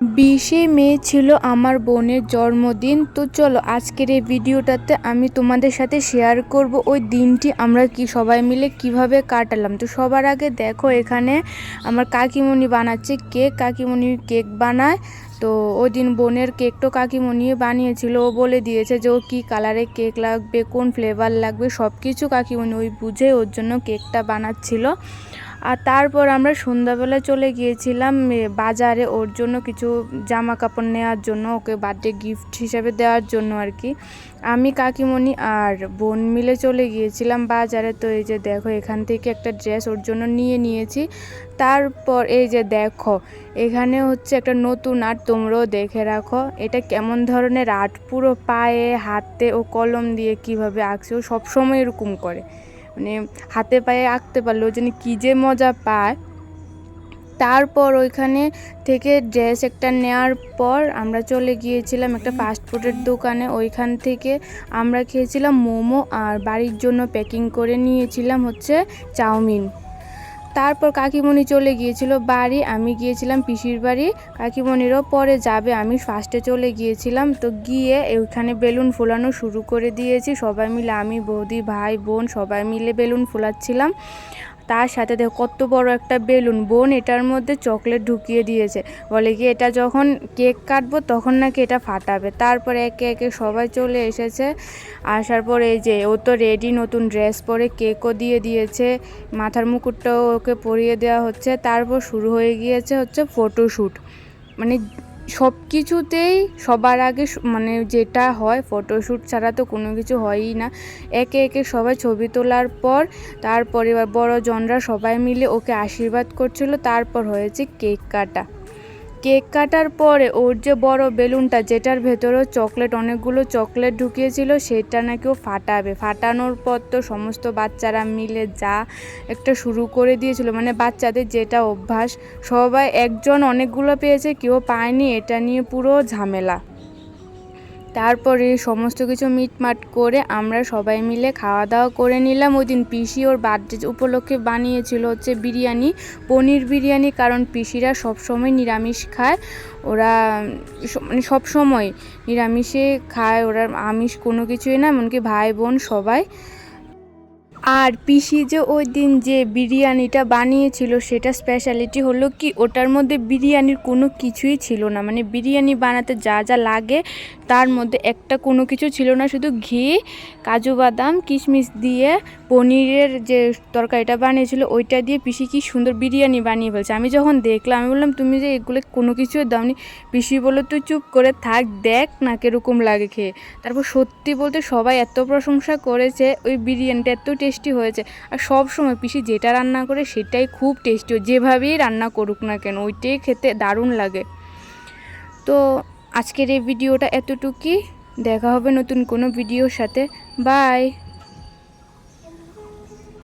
বিশে মে ছিল আমার বোনের জন্মদিন। তো চলো, আজকের এই ভিডিওটাতে আমি তোমাদের সাথে শেয়ার করব ওই দিনটি আমরা কি সবাই মিলে কীভাবে কাটালাম। তো সবার আগে দেখো এখানে আমার কাকিমণি বানাচ্ছে কেক। কাকিমণি কেক বানায়। তো ওই দিন বোনের কেকটা কাকিমণি বানিয়েছিল। ও বলে দিয়েছে যে ও কী কালারের কেক লাগবে, কোন ফ্লেভার লাগবে সব কিছু কাকিমণি ওই বুঝে ওর জন্য কেকটা বানাচ্ছিল। আর তারপর আমরা সন্ধ্যাবেলা চলে গিয়েছিলাম বাজারে ওর জন্য কিছু জামা কাপড় নেওয়ার জন্য, ওকে বার্থডে গিফট হিসেবে দেওয়ার জন্য আর কি। আমি কাকিমণি আর বোন মিলে চলে গিয়েছিলাম বাজারে। তো এই যে দেখো, এখান থেকে একটা ড্রেস ওর জন্য নিয়ে নিয়েছি। তারপর এই যে দেখো, এখানে হচ্ছে একটা নতুন আর্ট তোমরাও দেখে রাখো। এটা কেমন ধরনের আর্ট পুরো পায়ে, হাতে ও কলম দিয়ে কীভাবে আঁকছে ও সবসময় এরকম করে। মানে হাতে পায়ে আঁকতে পারল ওই যেন কী যে মজা পায়। তারপর ওইখানে থেকে ড্রেস একটা নেওয়ার পর আমরা চলে গিয়েছিলাম একটা ফাস্টফুডের দোকানে। ওইখান থেকে আমরা খেয়েছিলাম মোমো আর বাড়ির জন্য প্যাকিং করে নিয়েছিলাম হচ্ছে চাউমিন। তারপর কাকিমণি চলে গিয়েছিল বাড়ি, আমি গিয়েছিলাম পিসির বাড়ি। কাকিমণিরও পরে যাবে, আমি ফার্স্টে চলে গিয়েছিলাম। তো গিয়ে ওইখানে বেলুন ফোলানো শুরু করে দিয়েছি। সবাই মিলে আমি, বৌদি, ভাই, বোন সবাই মিলে বেলুন ফোলাচ্ছিলাম। তার সাথে দেখো কত বড় একটা বেলুন। বোন এটার মধ্যে চকলেট ঢুকিয়ে দিয়েছে। বলে কি, এটা যখন কেক কাটবো তখন নাকি এটা ফাটাবে? তারপরে একে একে সবাই চলে এসেছে। আসার পর এই যে, ও তো রেডি নতুন ড্রেস পরে কেকও দিয়ে দিয়েছে। মাথার মুকুটটাও ওকে পরিয়ে দেওয়া হচ্ছে। তারপর শুরু হয়ে গিয়েছে হচ্ছে ফটোশ্যুট মানে সব কিছুতেই সবার আগে মানে যেটা হয় ফটোশ্যুট ছাড়া তো কোনো কিছু হয়ই না। একে একে সবাই ছবি তোলার পর, তারপরে এবার বড় জনরা সবাই মিলে ওকে আশীর্বাদ করছিল, তারপর হয়েছে কেক কাটা। কেক কাটার পরে ওর যে বড় বেলুনটা, যেটার ভেতরেও চকলেট, অনেকগুলো চকলেট ঢুকিয়েছিল, সেটা নাকি ও ফাটাবে। ফাটানোর পর তো সমস্ত বাচ্চারা মিলে যা একটা শুরু করে দিয়েছিল মানে বাচ্চাদের যেটা অভ্যাস, সবাই একজন অনেকগুলো পেয়েছে, কেউ পায়নি, এটা নিয়ে পুরো ঝামেলা। তারপরে সমস্ত কিছু মিটমাট করে আমরা সবাই মিলে খাওয়া দাওয়া করে নিলাম। ওই দিন পিসি ওর বার্থডে উপলক্ষে বানিয়েছিল হচ্ছে বিরিয়ানি, পনির বিরিয়ানি, কারণ পিসিরা সবসময় নিরামিষ খায়। ওরা মানে সবসময় নিরামিষে খায়, ওরা আমিষ কোনো কিছুই না, এমনকি ভাই বোন সবাই। আর পিসি যে ওই দিন যে বিরিয়ানিটা বানিয়েছিল, সেটা স্পেশালিটি হলো কি, ওটার মধ্যে বিরিয়ানির কোনো কিছুই ছিল না। মানে বিরিয়ানি বানাতে যা যা লাগে, তার মধ্যে একটা কোনো কিছু ছিল না। শুধু ঘি, কাজু বাদাম, কিশমিশ দিয়ে পনিরের যে তরকারিটা বানিয়েছিল, ওইটা দিয়ে পিসি কি সুন্দর বিরিয়ানি বানিয়ে ফেলছে। আমি যখন দেখলাম, আমি বললাম, তুমি যে এগুলো কোনো কিছুই দাওনি? পিসি বলল, তুই চুপ করে থাক, দেখ না কীরকম লাগে খেয়ে। তারপর সত্যি বলতে সবাই এত প্রশংসা করেছে, ওই বিরিয়ানিটা এত টেস্টি হয়েছে। আর সব সময় পিসি যেটা রান্না করে সেটাই খুব টেস্টি যেভাবেই রান্না করুক না কেন, ওইটাই খেতে দারুণ লাগে। তো আজকের এই ভিডিওটা এতটুকুই। দেখা হবে নতুন কোনো ভিডিওর সাথে। বাই